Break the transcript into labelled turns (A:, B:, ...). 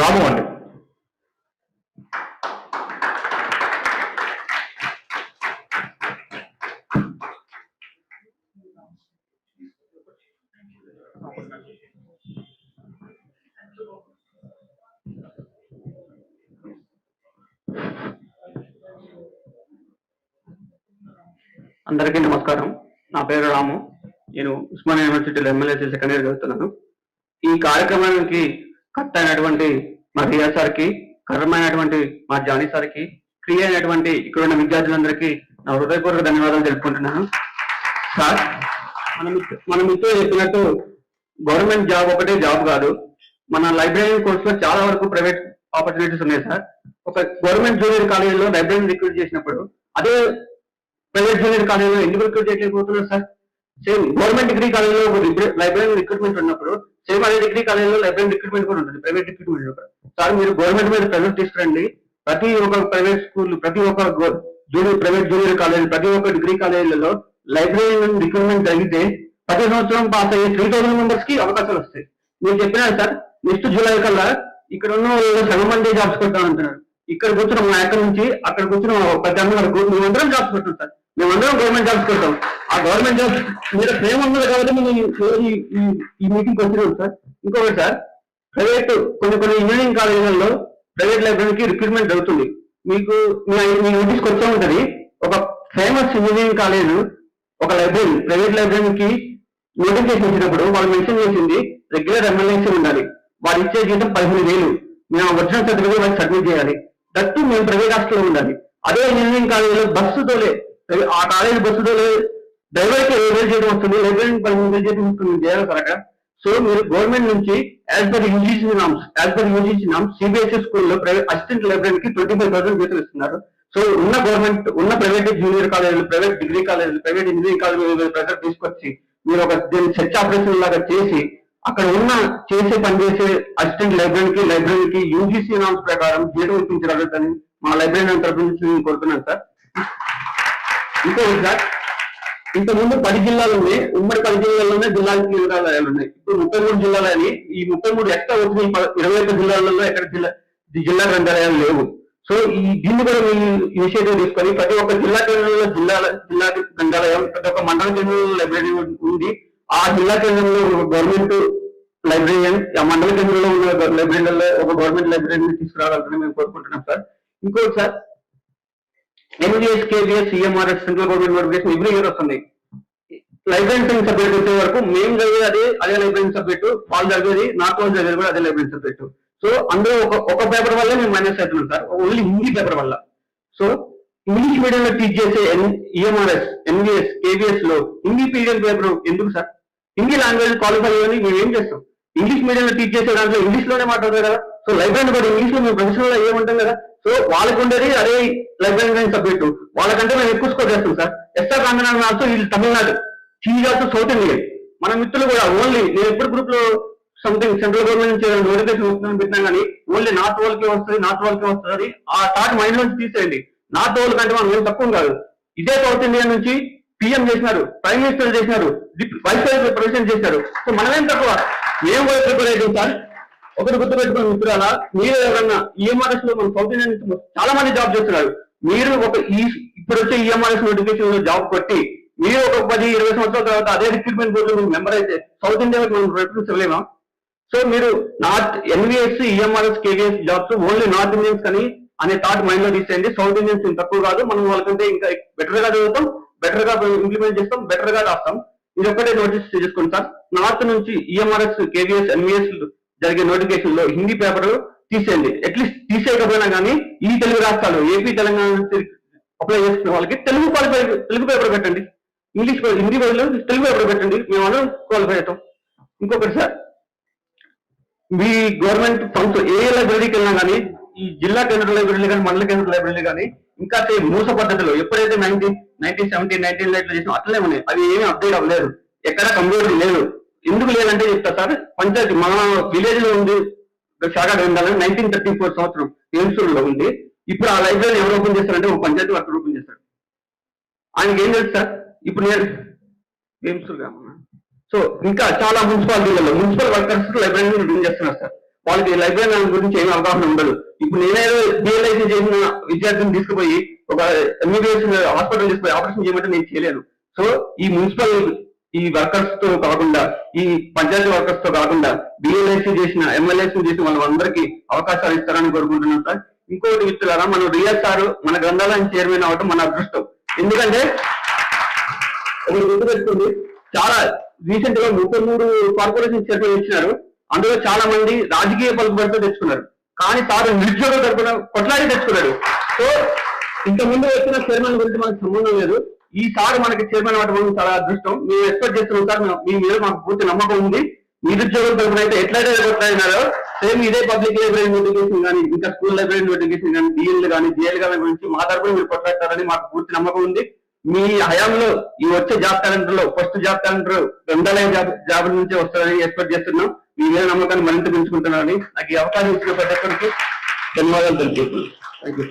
A: రాము అండి
B: అందరికీ నమస్కారం. నా పేరు రాము. నేను ఉస్మానియా యూనివర్సిటీలో ఎమ్మెల్యేసీ సెకండ్ ఇయర్ చదువుతున్నాను. ఈ కార్యక్రమానికి కట్ అయినటువంటి మా రియా సార్కి కర్రమైనటువంటి మా జానీ సార్కి క్రియ అయినటువంటి ఇక్కడ ఉన్న విద్యార్థులందరికీ నా హృదయపూర్వక ధన్యవాదాలు తెలుపుకుంటున్నాను. సార్ మనం మనం మన చెప్పినట్టు గవర్నమెంట్ జాబ్ ఒకటే జాబ్ కాదు. మన లైబ్రరీ కోర్సులో చాలా వరకు ప్రైవేట్ ఆపర్చునిటీస్ ఉన్నాయి సార్. ఒక గవర్నమెంట్ జూనియర్ కాలేజీలో లైబ్రరీ రిక్రూట్ చేసినప్పుడు అదే ప్రైవేట్ జూనియర్ కాలేజీలో ఎందుకు రిక్రూట్ చేయలేకపోతున్నారు సార్? సేమ్ గవర్నమెంట్ డిగ్రీ కాలేజీలో ఒక లైబ్రరీ రిక్రూట్మెంట్ ఉన్నప్పుడు సేమ్ అదే డిగ్రీ కాలేజ్లో లైబ్రరీ రిక్రూట్మెంట్ కూడా ఉంటుంది ప్రైవేట్ రిక్రూట్మెంట్ కూడా సార్ మీరు గవర్నమెంట్ మీద ప్రెజెంట్ తీసుకురండి. ప్రతి ఒక్క ప్రైవేట్ స్కూల్ ప్రతి ఒక్క జూనియర్ ప్రైవేట్ జూనియర్ కాలేజ్ ప్రతి ఒక్క డిగ్రీ కాలేజీలలో లైబ్రరీ రిక్రూట్మెంట్ జరిగితే ప్రతి సంవత్సరం పాస్ అయ్యే త్రీ థౌసండ్ మెంబర్స్కి అవకాశాలు వస్తాయి. మీరు చెప్పినా సార్ నెక్స్ట్ జూలై కల్లా ఇక్కడ ఉన్న వాళ్ళు సగం మంది జాబ్స్ కొడతాం అంటున్నారు. ఇక్కడ కూర్చున్న మా ఎక్కడ నుంచి అక్కడ కూర్చున్న ప్రతి అందరం వరకు మేమందరం జాబ్స్ కొట్టాం సార్. మేమందరం గవర్నమెంట్ జాబ్స్ కొడతాం. ఆ గవర్నమెంట్ జాబ్ మీరు ప్రేమ ఉన్నది కాబట్టి మేము ఈ- మీటింగ్ వచ్చినాం సార్. ఇంకొకటి సార్ ప్రైవేట్ కొన్ని కొన్ని ఇంజనీరింగ్ కాలేజీలలో ప్రైవేట్ లైబ్రరీకి రిక్రూట్మెంట్ జరుగుతుంది. మీకు మీ నోటీస్కి వచ్చే ఉంటుంది. ఒక ఫేమస్ ఇంజనీరింగ్ కాలేజ్ ఒక లైబ్రరీ ప్రైవేట్ లైబ్రరీకి నోటిఫికేషన్ ఇచ్చినప్పుడు వాళ్ళు మెన్షన్ చేసింది రెగ్యులర్ ఎమ్మెల్యేసీ ఉండాలి. వాళ్ళు ఇచ్చే జీతం పదిహేను వేలు. మేము ఒరిజినల్ సర్టిఫికేట్ వాళ్ళకి సబ్మిట్ చేయాలి. దట్టు మేము ప్రైవేట్ హాస్టల్లో ఉండాలి. అదే ఇంజనీరింగ్ కాలేజీలో బస్సుతోలే ఆ కాలేజ్ బస్సుతోలే డ్రైవర్కి ఏడు చేయడం వస్తుంది? లైబ్రరీ పదిహేను వేలు చేయడం వస్తుంది. చేయాలి కరెక్ట్ సో మీరు గవర్నమెంట్ నుంచి as per UGC norms as per UGC norms CBSE స్కూల్లో ప్రైవేట్ అసిస్టెంట్ లైబ్రరీకి ట్వంటీ ఫైవ్ థౌసండ్ జీతం ఇస్తున్నారు. సో ఉన్న గవర్నమెంట్ ఉన్న ప్రైవేట్ జూనియర్ కాలేజీలు ప్రైవేట్ డిగ్రీ కాలేజీలు ప్రైవేట్ ఇంజనీరింగ్ కాలేజీలు ప్రెజర్ తీసుకొచ్చి మీరు ఒక దీన్ని సెర్చ్ ఆపరేషన్ లాగా చేసి అక్కడ ఉన్న చేసే పనిచేసే అసిస్టెంట్ లైబ్రరీకి లైబ్రరీకి యూజీసీ నామ్స్ ప్రకారం జీతం ఇప్పించగలుగుతాని మా లైబ్రరీ తరఫు నుంచి నేను కోరుతున్నాను సార్. ఇంకోటి సార్ ఇంతకుముందు పది జిల్లాలు ఉన్నాయి. ఉమ్మడి పది జిల్లాల్లోనే జిల్లా కేంద్రాలయాలు ఉన్నాయి. ఇప్పుడు ముప్పై మూడు జిల్లాలు అని ఈ ముప్పై మూడు ఎక్కడ వచ్చినాయి ప- ఇరవై ఒక్క జిల్లాలలో ఎక్కడ జిల్లా జిల్లా గ్రంథాలయాలు లేవు. సో ఈ దీన్ని కూడా మీ ఇనిషియేటివ్ తీసుకొని ప్రతి ఒక్క జిల్లా కేంద్రంలో జిల్లా జిల్లా గ్రంథాలయం ప్రతి ఒక్క మండల కేంద్రంలో లైబ్రరీ ఉంది. ఆ జిల్లా కేంద్రంలో గవర్నమెంట్ లైబ్రరీయన్ ఆ మండల కేంద్రంలో ఉన్న లైబ్రరీలలో ఒక గవర్నమెంట్ లైబ్రరీని తీసుకురావాలని మేము కోరుకుంటున్నాం సార్. ఇంకోటి sir NGS KBS CMRS central government notification every year వస్తుంది లైబ్రరీ సబ్జెక్ట్ వచ్చే వరకు మేము చదివేది అదే అదే లైబ్రరీ సబ్జెక్టు వాళ్ళు చదివేది నార్త్ వాళ్ళు చదివేది కూడా అదే లైబ్రరీ సబ్జెక్టు సో అందులో ఒక ఒక పేపర్ వల్ల మేము మైనస్ అవుతున్నాం సార్. ఓన్లీ హిందీ పేపర్ వల్ల. సో ఇంగ్లీష్ మీడియం లో టీచ్ చేసే ఈఎంఆర్ఎస్ ఎన్విఎస్ కేబిఎస్లో హిందీ పీడియం పేపర్ ఎందుకు సార్? హిందీ లాంగ్వేజ్ క్వాలిఫై అయ్యి మేము ఏం చేస్తాం? ఇంగ్లీష్ మీడియం లో టీచ్ చేసే దాంట్లో ఇంగ్లీష్లోనే మాట్లాడతారు కదా. సో లైబ్రరీ కూడా ఇంగ్లీష్లో మేము ప్రొఫెషనల్ ఏమంటాం కదా? సో వాళ్ళకు ఉండేది అదే లైబ్రరీ సబ్జెక్టు వాళ్ళకంటే మేము ఎక్కువ స్కోర్ చేస్తాం సార్. ఎస్ఆర్ కాంగనాథ్ ఆల్సో వీళ్ళు Tamil Nadu. She also south Indian మన మిత్రులు కూడా ఓన్లీ నేను ఎప్పుడు గ్రూప్లో సంథింగ్ సెంట్రల్ గవర్నమెంట్ నుంచి నోటిఫికేషన్ వస్తుందని పెట్టినా కానీ ఓన్లీ నార్త్ వాళ్ళకి వస్తుంది నార్త్ వాళ్ళకి వస్తుంది. ఆ థాట్ మైండ్ నుంచి తీసేయండి. నార్త్ వాళ్ళ కంటే మనం ఏం తక్కువ కాదు. ఇదే సౌత్ ఇండియా నుంచి పిఎం చేసినారు ప్రైమ్ మినిస్టర్ చేసినారు వైస్ ప్రెసిడెంట్ చేశారు. సో మనమేం తక్కువ? మేము కూడా ప్రిపేర్ అయ్యాం సార్ ఒకటి గుర్తుపెట్టుకుని మిత్రాలా మీరు ఎవరన్నా ఈఎంఆర్ఎస్లో మన సౌత్ ఇండియన్ చాలా మంది జాబ్ చేస్తున్నారు. మీరు ఒక ఈ ఇప్పుడు వచ్చే ఈఎంఆర్ఎస్ నోటిఫికేషన్లో జాబ్ కొట్టి మీరు ఒక పది ఇరవై సంవత్సరాల తర్వాత అదే రిక్రూట్మెంట్ బోర్డు మెంబర్ అయితే సౌత్ ఇండియాకి మనం రిఫరెన్స్ ఇవ్వలేమా సో మీరు north NVS EMRS KVS jobs only north Indians కానీ అనే థాట్ మైండ్లో తీసేయండి. సౌత్ ఇండియన్స్ తక్కువ కాదు. మనం వాళ్ళకంటే ఇంకా బెటర్గా చదువుతాం బెటర్గా ఇంప్లిమెంట్ చేస్తాం బెటర్గా రాస్తాం. ఇది ఒక్కటే నోటీస్ చేసుకోండి సార్. నార్త్ నుంచి ఈఎంఆర్ఎస్ కేవీఎస్ ఎన్విఎస్ జరిగే నోటిఫికేషన్లో హిందీ పేపర్ తీసేయండి. అట్లీస్ట్ తీసేయకపోయినా కానీ ఈ తెలుగు రాష్ట్రాలు ఏపీ తెలంగాణ అప్లై చేసుకున్న వాళ్ళకి తెలుగు క్వాలిఫై తెలుగు పేపర్ పెట్టండి. ఇంగ్లీష్ హిందీ బదులు తెలుగు పేపర్ పెట్టండి. మేము అందరం క్వాలిఫై అవుతాం. ఇంకొకటి సార్ మీ గవర్నమెంట్ ఫండ్స్ ఏ లైబ్రరీకి వెళ్ళినా కానీ ఈ జిల్లా కేంద్ర లైబ్రరీలు కానీ మండల కేంద్ర లైబ్రరీలు కానీ ఇంకా మూస పద్ధతిలో ఎప్పుడైతే నైన్టీన్ నైన్టీన్ సెవెంటీ నైన్టీన్ లైట్లో చేసినా అట్లనే ఉన్నాయి. అవి ఏమీ అప్డేట్ అవ్వలేదు. ఎక్కడ కంప్యూటర్ లేదు. ఎందుకు లేదంటే చెప్తా సార్ పంచాయతీ మన విలేజ్లో ఉంది శాఖ గ్రంథాలయం నైన్టీన్ థర్టీ ఫోర్ సంవత్సరం ఏన్సూర్లో ఉంది. ఇప్పుడు ఆ లైబ్రరీ ఎవరు ఓపెన్ చేస్తారంటే ఒక పంచాయతీ వర్కర్ ఓపెన్ చేస్తారు ఆయనకి ఏం తెలుసు సార్? ఇప్పుడు నేను ఏన్సూర్ సో ఇంకా చాలా మున్సిపాలిటీలలో మున్సిపల్ వర్కర్స్ లైబ్రరీని రన్ చేస్తున్నారు సార్. వాళ్ళకి లైబ్రరీ గురించి ఏమి అవగాహన ఉండదు. ఇప్పుడు నేనేదో డిఎల్ఐసి చేసిన విద్యార్థిని తీసుకుపోయి ఒక ఎంబీబీఎస్ హాస్పిటల్ తీసుకుపోయి ఆపరేషన్ చేయమంటే నేను చేయలేను. సో ఈ మున్సిపల్ ఈ వర్కర్స్తో కాకుండా ఈ పంచాయతీ వర్కర్స్తో కాకుండా బిఎల్ఎస్ చేసిన ఎమ్మెల్యేసి చేసిన వాళ్ళందరికీ అవకాశాలు ఇస్తారని కోరుకుంటున్నాం సార్. ఇంకోటి మిత్రులారా మనం రియల్ సార్ మన గ్రంథాలయం చైర్మన్ అవటం మన అదృష్టం. ఎందుకంటే ఒకటి గుర్తుపెట్టుకోండి చాలా రీసెంట్గా ముప్పై మూడు కార్పొరేషన్ చైర్మన్ ఇచ్చినారు. అందులో చాలా మంది రాజకీయ పలుకుబడితో తెచ్చుకున్నారు. కానీ సార్ నిరుద్యోగ తరపున కొట్లాడి తెచ్చుకున్నాడు. సో ఇంత ముందు వచ్చిన చైర్మన్ గురించి మనకు సంబంధం లేదు. ఈ సార్ మనకి చైర్మన్ అవ్వడం చాలా అదృష్టం. మేము ఎక్స్పెక్ట్ చేస్తున్నాం సార్ మీ మీద మాకు పూర్తి నమ్మకం ఉంది. నిరుద్యోగం తరపున అయితే ఎట్లయితే కొట్లాడినారో సేమ్ ఇదే పబ్లిక్ లైబ్రరీ నోటిఫికేషన్ కానీ ఇంకా స్కూల్ లైబ్రరీ నోటిఫికేషన్ కానీ డిఎల్ కానీ జిఎల్ కానీ గురించి మా తరపున మీరు కొట్లాడతారని మాకు పూర్తి నమ్మకం ఉంది. మీ హయాంలో ఈ వచ్చే జాబ్ క్యాలెండర్లో ఫస్ట్ జాబ్ క్యాలెండర్ గ్రంథాలయ జాబ్ జాబ్ నుంచే వస్తారని ఎక్స్పెక్ట్ చేస్తున్నాం. మీ మీద నమ్మకాన్ని మరింత పెంచుకుంటున్నారని నాకు ఈ అవకాశం ఇచ్చిన ప్రతి ఒక్కరికి ధన్యవాదాలు తెలుపుతున్నాను థ్యాంక్ యూ